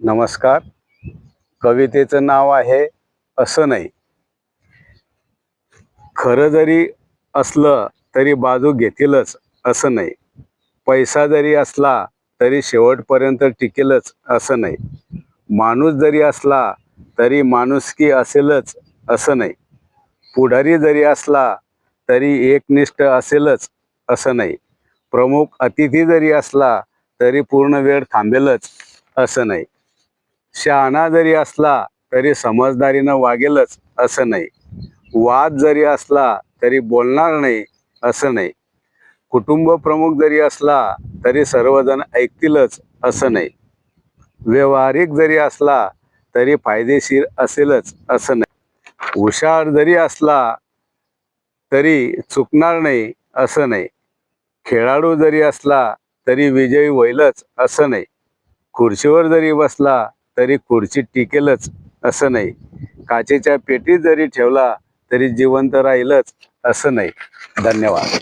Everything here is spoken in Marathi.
नमस्कार. कवितेचं नाव आहे असं नाही. खरं जरी असलं तरी बाजू घेतीलच असं नाही. पैसा जरी असला तरी शेवटपर्यंत टिकेलच असं नाही. माणूस जरी असला तरी माणुसकी असेलच असं नाही. पुढारी जरी असला तरी एकनिष्ठ असेलच असं नाही. प्रमुख अतिथी जरी असला तरी पूर्ण वेळ थांबेलच असं नाही. शहाणा जरी असला तरी समजदारीनं वागेलच असं नाही. वाद जरी असला तरी बोलणार नाही असं नाही. कुटुंब प्रमुख जरी असला तरी सर्वजण ऐकतीलच असं नाही. व्यवहारिक जरी असला तरी फायदेशीर असेलच असं नाही. हुशार जरी असला तरी चुकणार नाही असं नाही. खेळाडू जरी असला तरी विजयी होईलच असं नाही. खुर्चीवर जरी बसला तरी खुर्ची टिकेलच असं नाही. काचेच्या पेटीत जरी ठेवला तरी जिवंत राहीलच असं नाही. धन्यवाद.